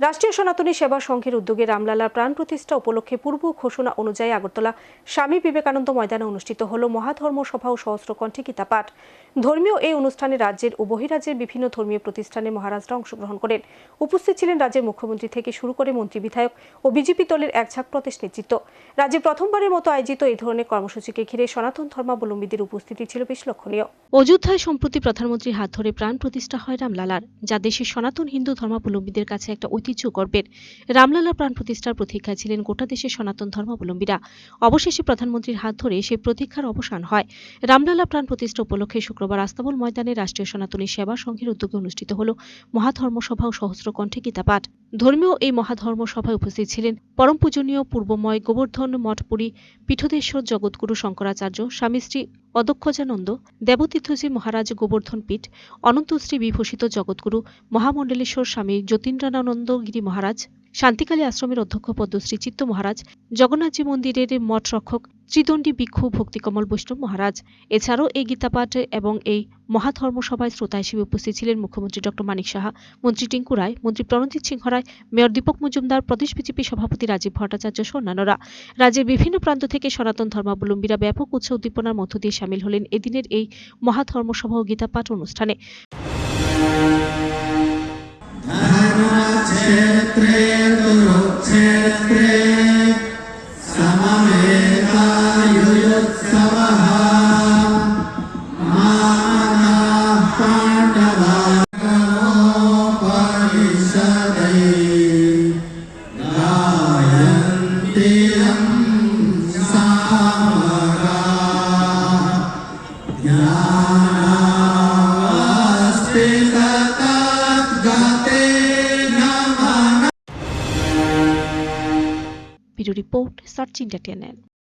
রাষ্ট্রীয় সনাতনী সেবা সংঘের উদ্যোগে রামলালার প্রাণ প্রতিষ্ঠা উপলক্ষে পূর্ব ঘোষণা অনুযায়ী আগরতলা স্বামী বিবেকানন্দ ময়দানে অনুষ্ঠিত হল মহাধর্ম সভা ও সহস্রকণ্ঠে গীতা পাঠ। ধর্মীয় এই অনুষ্ঠানে রাজ্যের ও বহিরাজ্যের বিভিন্ন ধর্মীয় প্রতিষ্ঠানে মহারাজরা অংশগ্রহণ করেন। উপস্থিত ছিলেন রাজ্যের মুখ্যমন্ত্রী থেকে শুরু করে মন্ত্রী বিধায়ক ও বিজেপি দলের এক ঝাঁক প্রদেশ নেতৃত্ব। রাজ্যে প্রথমবারের মতো আয়োজিত এই ধরনের কর্মসূচিকে ঘিরে সনাতন ধর্মাবলম্বীদের উপস্থিতি ছিল বেশ লক্ষণীয়। অযোধ্যায় সম্প্রতি প্রধানমন্ত্রীর হাত ধরে প্রাণ প্রতিষ্ঠা হয় রামলালার, যা দেশের সনাতন হিন্দু ধর্মাবলম্বীদের কাছে একটা ঐতিহ্য গর্বের রামলালা প্রাণ প্রতিষ্ঠার প্রতীক্ষায় ছিলেন গোটা দেশের সনাতন ধর্মাবলম্বীরা। অবশেষে প্রধানমন্ত্রীর হাত ধরে সেই প্রতীক্ষার অবসান হয়। রামলালা প্রাণ প্রতিষ্ঠা উপলক্ষে শুক্রবার আস্তাবল ময়দানে রাষ্ট্রীয় সনাতনী সেবা সংঘের উদ্যোগে অনুষ্ঠিত হল মহাধর্ম সভা ও সহস্র কণ্ঠে গীতা ধর্মীয় এই মহাধর্ম সভায় উপস্থিত ছিলেন পরম পূজনীয় পূর্বময় গোবর্ধন মঠপুরী পীঠদেশ্বর জগৎগুরু শঙ্করাচার্য, স্বামী শ্রী অদক্ষজানন্দ দেবতীর্থজি মহারাজ গোবর্ধন পীঠ অনন্তশ্রী বিভূষিত জগৎগুরু মহামণ্ডলেশ্বর স্বামী যতীন্দ্রানন্দ গিরি মহারাজ শান্তিকালী আশ্রমের অধ্যক্ষ পদ্মশ্রী চিত্ত মহারাজ, জগন্নাথজি মন্দিরের মঠ রক্ষক ত্রিদণ্ডী ভিক্ষু ভক্তিকমল বৈষ্ণব মহারাজ, এছাড়াও এই গীতাপাঠ এবং এই মহাধর্ম সভায় শ্রোতা হিসেবে উপস্থিত ছিলেন মুখ্যমন্ত্রী ডক্টর মানিক সাহা, মন্ত্রী টিঙ্কু রায়, মন্ত্রী প্রণজিৎ সিংহ রায়, মেয়র দীপক মজুমদার, প্রদেশ বিজেপি সভাপতি রাজীব ভট্টাচার্য সহ অন্যান্যরা। রাজ্যের বিভিন্ন প্রান্ত থেকে সনাতন ধর্মাবলম্বীরা ব্যাপক উৎসাহ উদ্দীপনার মধ্য দিয়ে সামিল হলেন এদিনের এই মহাধর্ম সভা ও গীতাপাঠ অনুষ্ঠানে। Video report search entertainment